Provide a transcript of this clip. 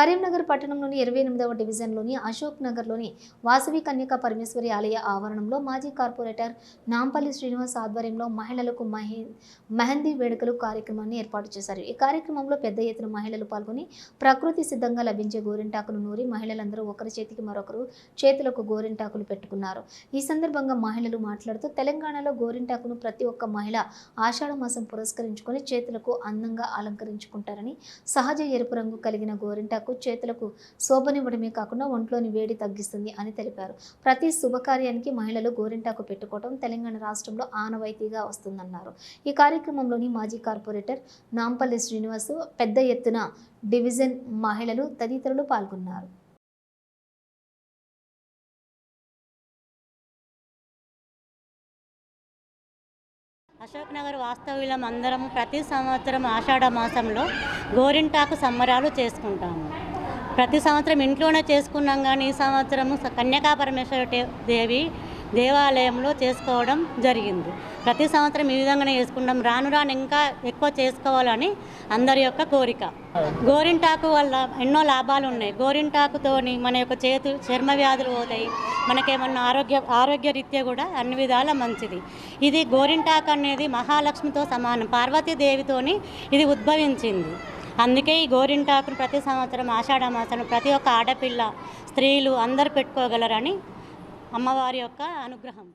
కరీంనగర్ పట్టణంలోని ఇరవై ఎనిమిదవ డివిజన్లోని అశోక్ నగర్లోని వాసవి కన్యక పరమేశ్వరి ఆలయ ఆవరణంలో మాజీ కార్పొరేటర్ నాంపల్లి శ్రీనివాస్ ఆధ్వర్యంలో మహిళలకు మహి మెహందీ వేడుకలు కార్యక్రమాన్ని ఏర్పాటు చేశారు. ఈ కార్యక్రమంలో పెద్ద ఎత్తున మహిళలు పాల్గొని ప్రకృతి సిద్ధంగా లభించే గోరింటాకును నూరి మహిళలందరూ ఒకరి చేతికి మరొకరు చేతులకు గోరింటాకులు పెట్టుకున్నారు. ఈ సందర్భంగా మహిళలు మాట్లాడుతూ తెలంగాణలో గోరింటాకును ప్రతి ఒక్క మహిళ ఆషాఢ మాసం పురస్కరించుకొని చేతులకు అందంగా అలంకరించుకుంటారని సహజ ఎరుపు రంగు కలిగిన గోరింటాకు చేతులకు శోభనివ్వడమే కాకుండా ఒంట్లోని వేడి తగ్గిస్తుంది అని తెలిపారు. ప్రతి శుభకార్యానికి మహిళలు గోరింటాకు పెట్టుకోవడం తెలంగాణ రాష్ట్రంలో ఆనవాయితీగా వస్తుందన్నారు. ఈ కార్యక్రమంలోని మాజీ కార్పొరేటర్ నాంపల్లి శ్రీనివాస్ పెద్ద ఎత్తున డివిజన్ మహిళలు తదితరులు పాల్గొన్నారు. అశోక్ నగర్ వాస్తవ్యులం అందరం ప్రతి సంవత్సరం ఆషాఢ మాసంలో గోరింటాకు సంబరాలు చేసుకుంటాము. ప్రతి సంవత్సరం ఇంట్లోనే చేసుకున్నాం కానీ ఈ సంవత్సరము కన్యకా పరమేశ్వర దేవి దేవాలయంలో చేసుకోవడం జరిగింది. ప్రతి సంవత్సరం ఈ విధంగానే చేసుకుంటాం. రాను రాను ఇంకా ఎక్కువ చేసుకోవాలని అందరి యొక్క కోరిక. గోరింటాకు వల్ల ఎన్నో లాభాలు ఉన్నాయి. గోరింటాకుతోని మన యొక్క చేతు చర్మ వ్యాధులు పోతాయి. మనకేమన్నా ఆరోగ్య ఆరోగ్య రీత్యా కూడా అన్ని విధాల మంచిది. ఇది గోరింటాకు అనేది మహాలక్ష్మితో సమానం. పార్వతీదేవితోని ఇది ఉద్భవించింది. అందుకే ఈ గోరింటాకును ప్రతి సంవత్సరం ఆషాఢ మాసం ప్రతి ఒక్క ఆడపిల్ల స్త్రీలు అందరు పెట్టుకోగలరని అమ్మవారి యొక్క అనుగ్రహం.